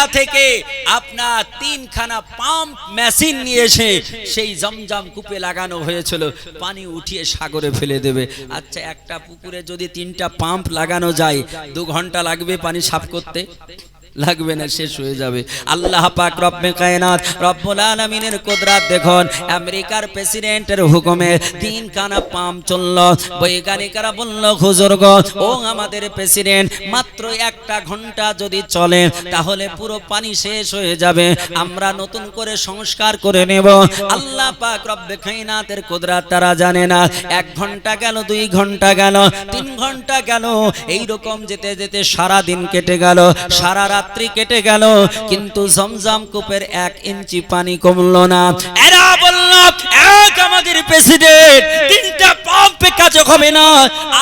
India থেকে আপনার তিনখানা পাম্প মেশিন নিয়ে এসে সেই জমজম কূপে লাগানো হয়েছিল। পানি উঠিয়ে সাগরে ফেলে দেবে। আচ্ছা একটা পুকুরে যদি তিনটা পাম্প লাগানো যায়, দু ঘণ্টা লাগবে পানি সাফ করতে? লাগবে না, শেষ হয়ে যাবে। আল্লাহ পাক রব্বে কায়নাত, রব্বুল আলামিনের কুদরত দেখুন, আমেরিকার প্রেসিডেন্টের হুকুমে তিন কানা পাম চলল। বৈজ্ঞানিকরা বলল, হুজুর গো, ও আমাদের প্রেসিডেন্ট, মাত্র একটা ঘণ্টা যদি চলে, তাহলে পুরো পানি শেষ হয়ে যাবে। আমরা নতুন করে সংস্কার করে নেব। আল্লাহ পাক রব্বে কায়নাতের কুদরত তারা জানে না। এক ঘণ্টা গেল, দুই ঘণ্টা গেল, তিন ঘণ্টা গেল এই রকম যেতে যেতে সারা দিন কেটে গেল। সারা রাত্রি কেটে গেল, কিন্তু জমজম কূপের এক ইঞ্চি পানি কমলো না। এরা বলল, এক আমাদের প্রেসিডেন্ট, তিনটা পাম্পে কাজ হবে না,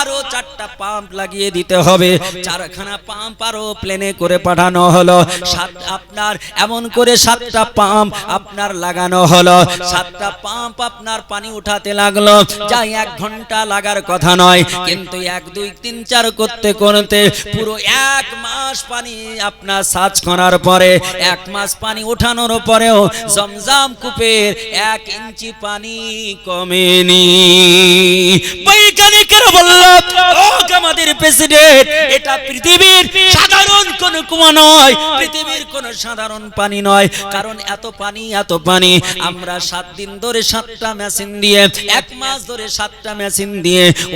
আরও চারটা পাম্প লাগিয়ে দিতে হবে। চারখানা পাম্প আরও প্লেনে করে পাঠানো হলো। সাত, আপনার এমন করে সাতটা পাম্প আপনার লাগানো হলো। সাতটা পাম্প আপনার পানি উঠাতে লাগল। যাই, এক ঘণ্টা লাগার কথা নয়, কিন্তু এক, দুই, তিন, চার করতে করতে পুরো এক মাস পানি আপনার সার্চ করার পরে এক মাস পানি ওঠানোর পরেও জমজাম কূপের এক ইঞ্চি পানি কমেনি।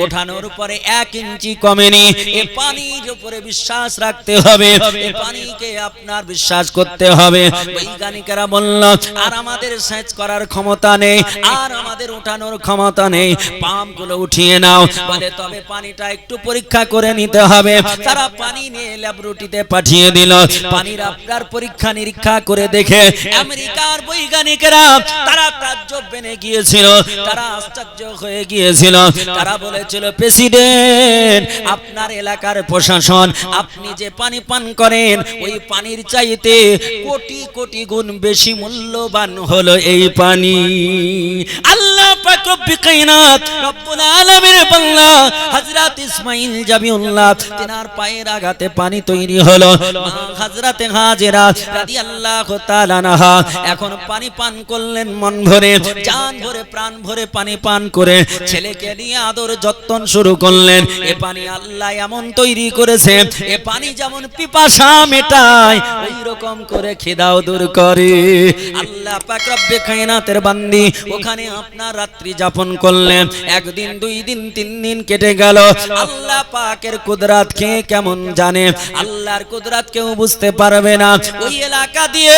ওঠানোর পরে এক ইঞ্চি কমেনি। এ পানির উপরে বিশ্বাস রাখতে হবে, এ পানিকে আপনার বিশ্বাস করতে হবে। বৈজ্ঞানিকেরা বলল, আর আমাদের সেচ করার ক্ষমতা নেই, আর আমাদের উঠানোর ক্ষমতা নেই। পাম্পগুলো উঠিয়ে নাও। বলে, তবে পানিটা একটু পরীক্ষা করে নিতে হবে। তারা পানি নিয়ে ল্যাবরেটরিতে পাঠিয়ে দিল। পানির আপনার পরীক্ষা নিরীক্ষা করে দেখে আমেরিকার বৈজ্ঞানিকেরা তারা তাজ্জব বেনে গিয়েছিল, তারা আশ্চর্য হয়ে গিয়েছিল। তারা বলেছিল, প্রেসিডেন্ট, আপনার এলাকার প্রশাসন, আপনি যে পানি পান করেন, ওই পানির চাইতে কোটি কোটি গুণ বেশি মূল্যবান হলো এই পানি। এখন পানি পান করলেন মন ভরে ভরে, প্রাণ ভরে পানি পান করে, ছেলেকে নিয়ে আদর যত্ন শুরু করলেন। এ পানি আল্লাহ এমন তৈরি করেছে, এ পানি যেমন পিপাসা মেটায় ওই রকম করে খিদাও দূর করে। আল্লাহ পাক রব্বে বান্দি, ওখানে আপনার রাত্রি যাপন করলেন একদিন, দুই দিন, তিন দিন কেটে গেল। আল্লাহ পাকের কুদরাত কে কেমন জানে? আল্লাহর কুদরাত কেউ বুঝতে পারবে না। ওই এলাকা দিয়ে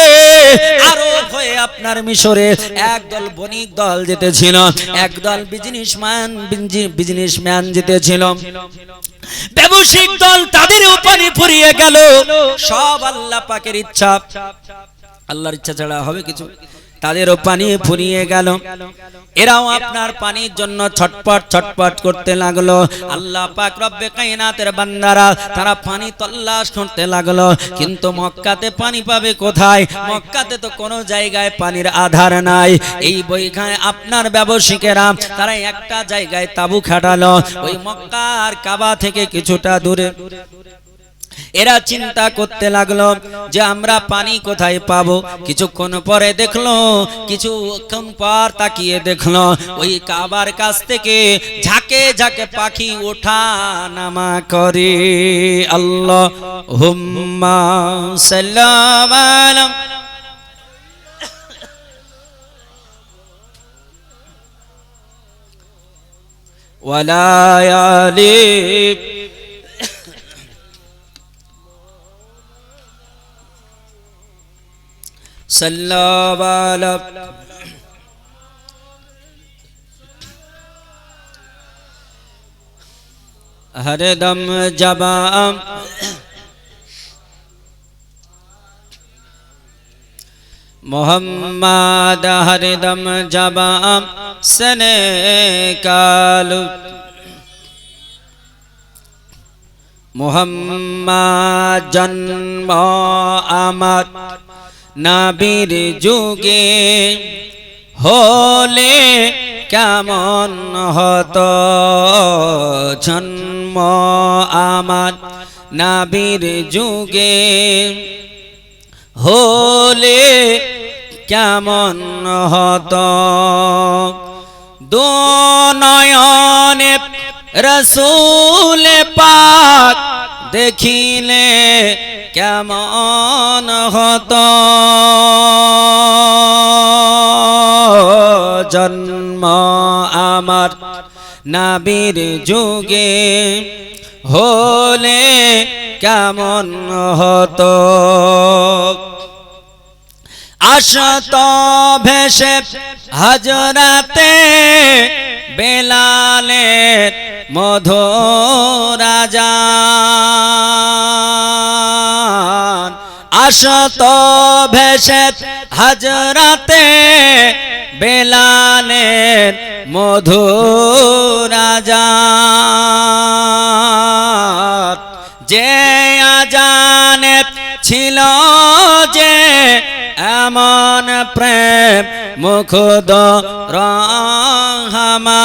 আরও হয়ে আপনার মিশরে একদল বণিক দল যেতেছিল, একদল বিজনেসম্যান বিজনেসম্যান যেতেছিল। ব্যবসায়িক দল তাদের পানি ফুরিয়ে গেল। সব আল্লাহ পাকের ইচ্ছা। আল্লাহর ইচ্ছা ছাড়া হবে কিছু? তাদেরও পানি ফুরিয়ে গেল। এরাও আপনার পানির জন্য ছটপট ছটপট করতে লাগল। আল্লাহ পাক রব্বে কায়নাতের বান্দারা তারা পানি তল্লাশ করতে লাগল। কিন্তু মক্কাতে পানি পাবে কোথায়? মক্কাতে তো কোনো জায়গায় পানির আধার নাই। এই বইখানে আপনার ব্যবসায়িকেরা তারা একটা জায়গায় তাবু খাটালো। ওই মক্কার কাবা থেকে কিছুটা দূরে। এরা চিন্তা করতে লাগলো যে আমরা পানি কোথায় পাবো কিছুক্ষণ পরে দেখলো কিছুক্ষণ পর তাকিয়ে দেখলো ওই কাবার কাছ থেকে ঝাঁকে ঝাঁকে পাখি ওঠা নামা করে আল্লাহ হুম্মা সাল্লাম আলাম ولا يعلم صلى ہر دم جبا محمد ہر دم جبا سنے کال محمد جنم آمد নাবির যুগে হলে কেমন হতো? জন্ম আমার নাবির যুগে হলে কেমন হতো? দো নয়নে রসুল পাক দেখিলে কেমন হতো? জন্ম আমার নাবির যুগে হলে কেমন হতো? আসত ভেসে হাজরাতে বেলালের মধুরাজান আসত ভেসে হাজরাতে বেলালের মধুরাজান যে আজানে ছিল যে এমন প্রেম মুখদ রহমান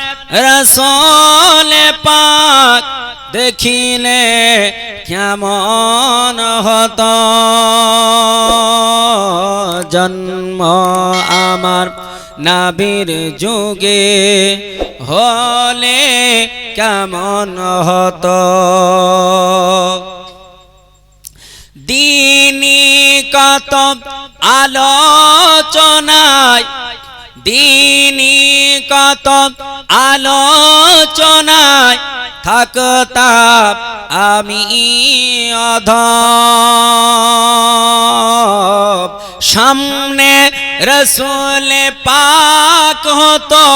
রসোল পাক দেখিলে কেমন হতো? জন্ম আমার নাবির যুগে হলে কেমন হতো? দিনী কত আলোচনায় দিনী কত আলোচনায় থাকতাম আমি অধ সামনে রসুল পাক হতো,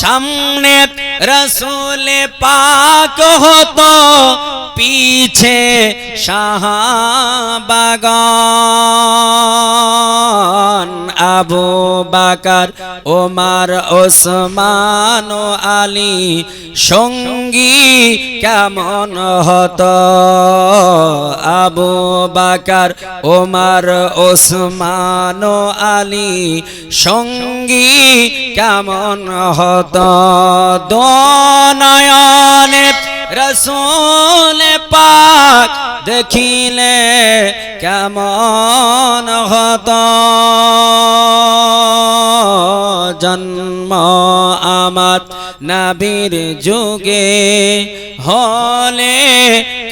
সামনে রসুল পাক হতো, পিছে শাহবাগান। আবু বাকার, ওমার, ওসমান আলী সঙ্গী কেমন হতো? আবু বাকার, ওমার, ওসমান আলী সঙ্গী কেমন হতো? দনয়নে রসুল পাক দেখিলে কেমন হতো? জন্ম আমার নাবির যুগে হলে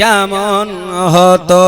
কেমন হতো?